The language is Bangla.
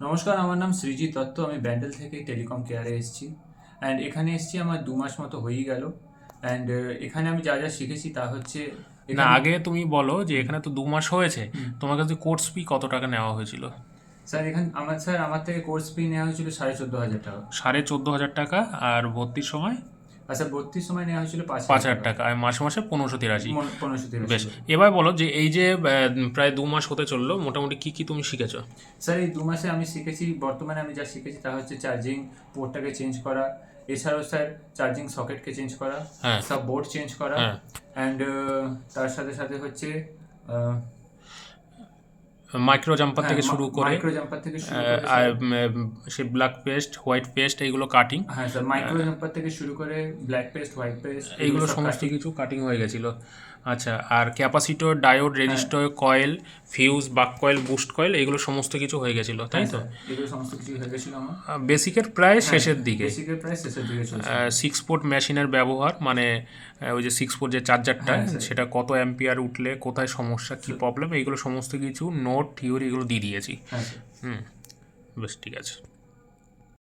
নমস্কার আমার নাম সৃজিৎ দত্ত আমি ব্যান্ডেল থেকে টেলিকম কেয়ারে এসেছি। অ্যান্ড এখানে এসেছি আমার দু মাস মতো হয়েই গেল। অ্যান্ড এখানে আমি যা যা শিখেছি তা হচ্ছে না এখানে- আগে তুমি বলো যে এখানে তো দু মাস হয়েছে। তোমার কাছে কোর্স ফি কত টাকা নেওয়া হয়েছিল? স্যার এখানে আমার স্যার আমার থেকে কোর্স ফি নেওয়া হয়েছিল সাড়ে চোদ্দ হাজার টাকা। সাড়ে চোদ্দ হাজার টাকা আর ভর্তির সময়? স্যার ভর্তির সময় নেওয়া হয়েছিল পাঁচ পাঁচ হাজার টাকা। আর মাসে মাসে পনেরোশো তিরাশি। পনেরোশো তিরাশি। বেশ এবার বলো যে এই যে প্রায় দু মাস হতে চলল মোটামুটি কি কি তুমি শিখেছো? স্যার এই দু মাসে আমি শিখেছি বর্তমানে আমি যা শিখেছি তা হচ্ছে চার্জিং পোর্টটাকে চেঞ্জ করা। এছাড়াও স্যার চার্জিং সকেটকে চেঞ্জ করা হ্যাঁ। সব বোর্ড চেঞ্জ করা। হ্যাঁ। অ্যান্ড তার সাথে সাথে হচ্ছে মাইক্রো জাম্পার থেকে শুরু করে মাইক্রো জাম্পার থেকে শুরু করে আর সেই সে ব্ল্যাক পেস্ট হোয়াইট পেস্ট এইগুলো কাটিং হ্যাঁ স্যার মাইক্রো জাম্পার থেকে শুরু করে ব্ল্যাক পেস্ট হোয়াইট পেস্ট এইগুলো সমস্ত কিছু কাটিং হয়ে গেছিল। আচ্ছা আর capacitor diode resistor coil fuse buck coil boost coil এগুলো সমস্ত কিছু হয়ে গেছিল তাই তো? এগুলো সমস্ত কিছু হয়ে গেছিল আমার। বেসিকের প্রায় শেষের দিকে। বেসিকের প্রায় শেষের দিকে সিক্স পোর্ট মেশিনের ব্যবহার মানে ওই যে সিক্স পোর্ট যে চার্জারটা হ্যাঁ, সেটা কত অ্যাম্পিয়ার উঠলে কোথায় সমস্যা কি প্রবলেম এইগুলো সমস্ত কিছু নোট থিওরি এগুলো দিয়ে দিয়েছি। হ্যাঁ হুম বেশ ঠিক আছে।